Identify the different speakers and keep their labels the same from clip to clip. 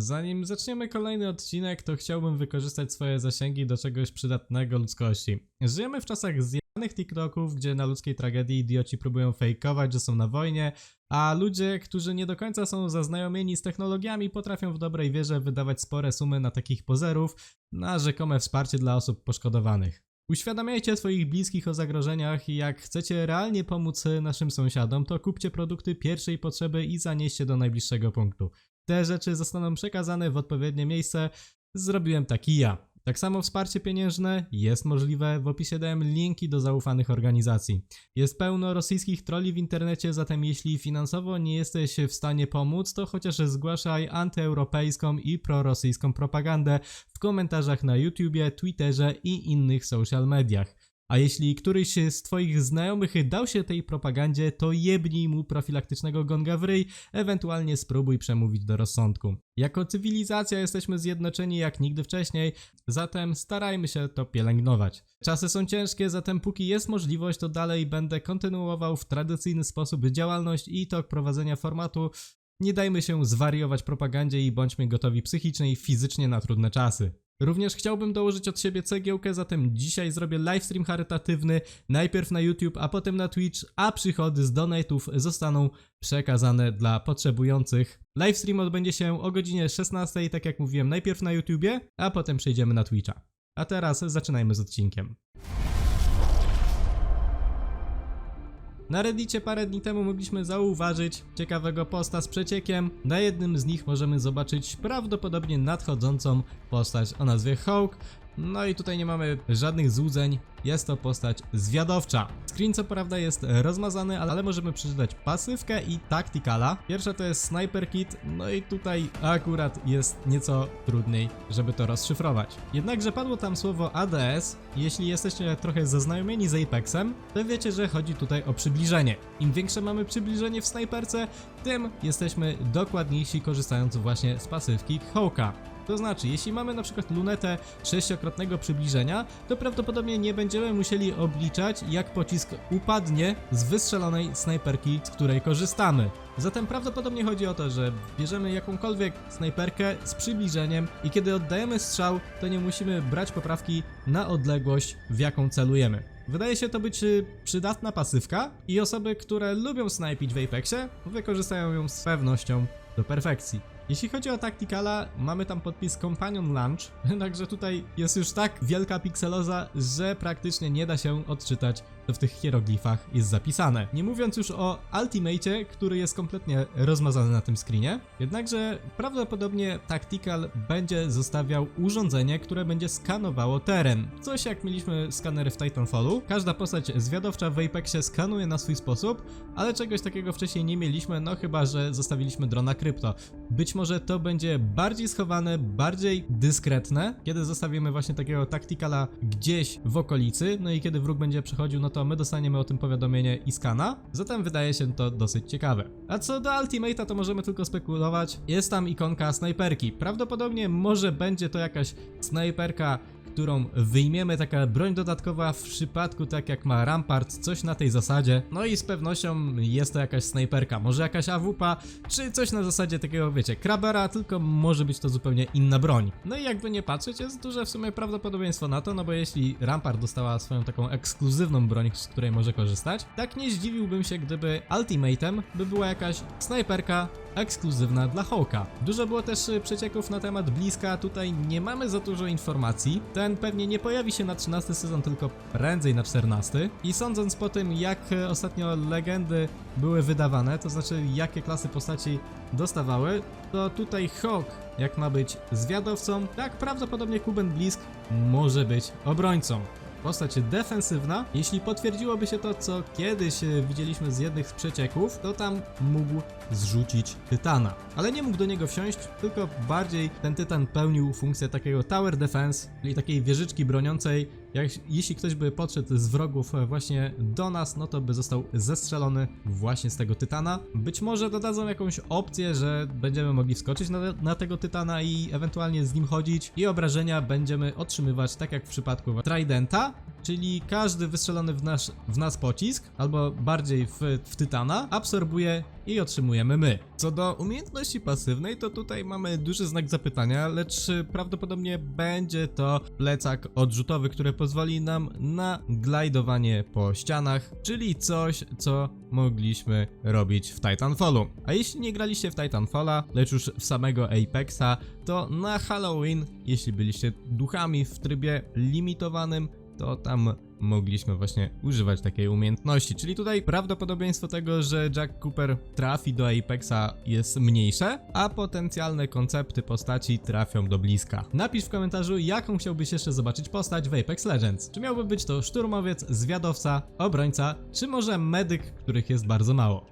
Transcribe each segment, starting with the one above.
Speaker 1: Zanim zaczniemy kolejny odcinek, to chciałbym wykorzystać swoje zasięgi do czegoś przydatnego ludzkości. Żyjemy w czasach zjebanych TikToków, gdzie na ludzkiej tragedii idioci próbują fejkować, że są na wojnie, a ludzie, którzy nie do końca są zaznajomieni z technologiami, potrafią w dobrej wierze wydawać spore sumy na takich pozerów, na rzekome wsparcie dla osób poszkodowanych. Uświadamiajcie swoich bliskich o zagrożeniach i jak chcecie realnie pomóc naszym sąsiadom, to kupcie produkty pierwszej potrzeby i zanieście do najbliższego punktu. Te rzeczy zostaną przekazane w odpowiednie miejsce. Zrobiłem taki ja. Tak samo wsparcie pieniężne jest możliwe. W opisie dałem linki do zaufanych organizacji. Jest pełno rosyjskich troli w internecie, zatem jeśli finansowo nie jesteś w stanie pomóc, to chociaż zgłaszaj antyeuropejską i prorosyjską propagandę w komentarzach na YouTubie, Twitterze i innych social mediach. A jeśli któryś z twoich znajomych dał się tej propagandzie, to jebnij mu profilaktycznego gonga w ryj, ewentualnie spróbuj przemówić do rozsądku. Jako cywilizacja jesteśmy zjednoczeni jak nigdy wcześniej, zatem starajmy się to pielęgnować. Czasy są ciężkie, zatem póki jest możliwość, to dalej będę kontynuował w tradycyjny sposób działalność i tok prowadzenia formatu. Nie dajmy się zwariować propagandzie i bądźmy gotowi psychicznie i fizycznie na trudne czasy. Również chciałbym dołożyć od siebie cegiełkę, zatem dzisiaj zrobię livestream charytatywny, najpierw na YouTube, a potem na Twitch, a przychody z donate'ów zostaną przekazane dla potrzebujących. Livestream odbędzie się o godzinie 16, tak jak mówiłem, najpierw na YouTubie, a potem przejdziemy na Twitcha. A teraz zaczynajmy z odcinkiem. Na Reddicie parę dni temu mogliśmy zauważyć ciekawego posta z przeciekiem. Na jednym z nich możemy zobaczyć prawdopodobnie nadchodzącą postać o nazwie Hawk. No i tutaj nie mamy żadnych złudzeń, jest to postać zwiadowcza. Screen co prawda jest rozmazany, ale możemy przeczytać pasywkę i tacticala. Pierwsza to jest Sniper Kit, no i tutaj akurat jest nieco trudniej, żeby to rozszyfrować. Jednakże padło tam słowo ADS, jeśli jesteście trochę zaznajomieni z Apexem, to wiecie, że chodzi tutaj o przybliżenie. Im większe mamy przybliżenie w snajperce, tym jesteśmy dokładniejsi korzystając właśnie z pasywki Hawka. To znaczy, jeśli mamy na przykład lunetę sześciokrotnego przybliżenia, to prawdopodobnie nie będziemy musieli obliczać, jak pocisk upadnie z wystrzelonej snajperki, z której korzystamy. Zatem prawdopodobnie chodzi o to, że bierzemy jakąkolwiek snajperkę z przybliżeniem i kiedy oddajemy strzał, to nie musimy brać poprawki na odległość, w jaką celujemy. Wydaje się to być y, przydatna pasywka i osoby, które lubią snajpić w Apexie, wykorzystają ją z pewnością do perfekcji. Jeśli chodzi o Tacticala, mamy tam podpis Companion Launch, także tutaj jest już tak wielka pikseloza, że praktycznie nie da się odczytać, co w tych hieroglifach jest zapisane. Nie mówiąc już o Ultimate, który jest kompletnie rozmazany na tym screenie, jednakże prawdopodobnie Tactical będzie zostawiał urządzenie, które będzie skanowało teren. Coś jak mieliśmy skanery w Titanfallu. Każda postać zwiadowcza w Apexie skanuje na swój sposób, ale czegoś takiego wcześniej nie mieliśmy, no chyba, że zostawiliśmy drona krypto. Być może to będzie bardziej schowane, bardziej dyskretne, kiedy zostawimy właśnie takiego Tacticala gdzieś w okolicy, no i kiedy wróg będzie przechodził, no to my dostaniemy o tym powiadomienie i skana. Zatem wydaje się to dosyć ciekawe. A co do Ultimate'a, to możemy tylko spekulować. Jest tam ikonka snajperki. Prawdopodobnie może będzie to jakaś snajperka którą wyjmiemy, taka broń dodatkowa w przypadku tak jak ma Rampart, coś na tej zasadzie. No i z pewnością jest to jakaś snajperka, może jakaś AWP, czy coś na zasadzie takiego, wiecie, krabera, tylko może być to zupełnie inna broń. No i jakby nie patrzeć, jest duże w sumie prawdopodobieństwo na to, no bo jeśli Rampart dostała swoją taką ekskluzywną broń, z której może korzystać, tak nie zdziwiłbym się, gdyby Ultimatem by była jakaś snajperka ekskluzywna dla Hawka. Dużo było też y, przecieków na temat Bliska, tutaj nie mamy za dużo informacji. Ten pewnie nie pojawi się na 13 sezon, tylko prędzej na 14. I sądząc po tym, jak ostatnio legendy były wydawane, to znaczy jakie klasy postaci dostawały, to tutaj Hawk, jak ma być zwiadowcą, tak prawdopodobnie Kuben Blisk może być obrońcą postać defensywna. Jeśli potwierdziłoby się to, co kiedyś e, widzieliśmy z jednych z przecieków, to tam mógł zrzucić Tytana. Ale nie mógł do niego wsiąść, tylko bardziej ten Tytan pełnił funkcję takiego tower defense, czyli takiej wieżyczki broniącej. Jak, jeśli ktoś by podszedł z wrogów e, właśnie do nas, no to by został zestrzelony właśnie z tego Tytana. Być może dodadzą jakąś opcję, że będziemy mogli wskoczyć na, na tego Tytana i ewentualnie z nim chodzić i obrażenia będziemy otrzymywać tak jak w przypadku Tridenta, czyli każdy wystrzelony w, nasz, w nas pocisk, albo bardziej w, w Tytana, absorbuje i otrzymujemy my. Co do umiejętności pasywnej, to tutaj mamy duży znak zapytania, lecz prawdopodobnie będzie to plecak odrzutowy, który pozwoli nam na glajdowanie po ścianach, czyli coś, co mogliśmy robić w Titanfallu. A jeśli nie graliście w Titanfalla, lecz już w samego Apexa, to na Halloween, jeśli byliście duchami w trybie limitowanym, to tam mogliśmy właśnie używać takiej umiejętności. Czyli tutaj prawdopodobieństwo tego, że Jack Cooper trafi do Apexa jest mniejsze, a potencjalne koncepty postaci trafią do bliska. Napisz w komentarzu, jaką chciałbyś jeszcze zobaczyć postać w Apex Legends. Czy miałby być to szturmowiec, zwiadowca, obrońca, czy może medyk, których jest bardzo mało.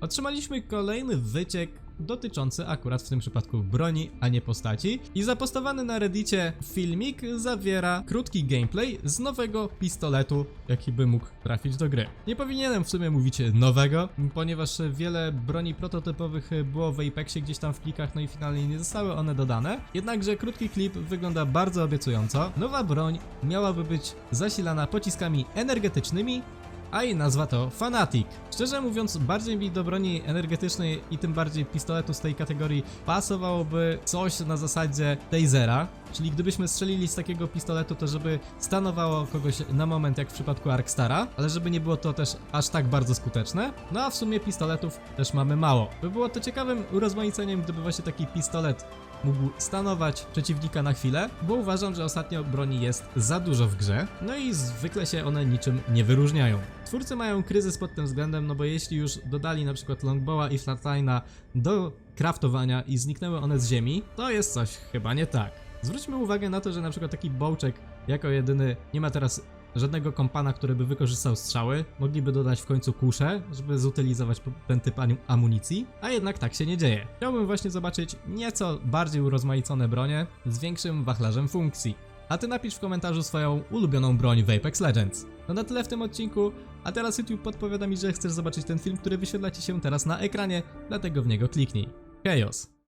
Speaker 1: Otrzymaliśmy kolejny wyciek dotyczący akurat w tym przypadku broni, a nie postaci. I zapostowany na reddicie filmik zawiera krótki gameplay z nowego pistoletu, jaki by mógł trafić do gry. Nie powinienem w sumie mówić nowego, ponieważ wiele broni prototypowych było w Apexie gdzieś tam w plikach, no i finalnie nie zostały one dodane. Jednakże krótki klip wygląda bardzo obiecująco. Nowa broń miałaby być zasilana pociskami energetycznymi, a jej nazwa to Fanatic. Szczerze mówiąc, bardziej mi do broni energetycznej i tym bardziej pistoletu z tej kategorii pasowałoby coś na zasadzie tasera, czyli gdybyśmy strzelili z takiego pistoletu, to żeby stanowało kogoś na moment jak w przypadku Arkstara, ale żeby nie było to też aż tak bardzo skuteczne. No a w sumie pistoletów też mamy mało. By było to ciekawym urozmaiceniem, gdyby właśnie taki pistolet mógł stanować przeciwnika na chwilę, bo uważam, że ostatnio broni jest za dużo w grze, no i zwykle się one niczym nie wyróżniają. Twórcy mają kryzys pod tym względem, no bo jeśli już dodali na przykład Longbowa i Flatline'a do craftowania i zniknęły one z ziemi, to jest coś chyba nie tak. Zwróćmy uwagę na to, że na przykład taki Bołczek jako jedyny nie ma teraz żadnego kompana, który by wykorzystał strzały. Mogliby dodać w końcu kuszę, żeby zutylizować ten typ amunicji, a jednak tak się nie dzieje. Chciałbym właśnie zobaczyć nieco bardziej urozmaicone bronie z większym wachlarzem funkcji. A ty napisz w komentarzu swoją ulubioną broń w Apex Legends. No na tyle w tym odcinku, a teraz YouTube podpowiada mi, że chcesz zobaczyć ten film, który wyświetla ci się teraz na ekranie, dlatego w niego kliknij. Chaos.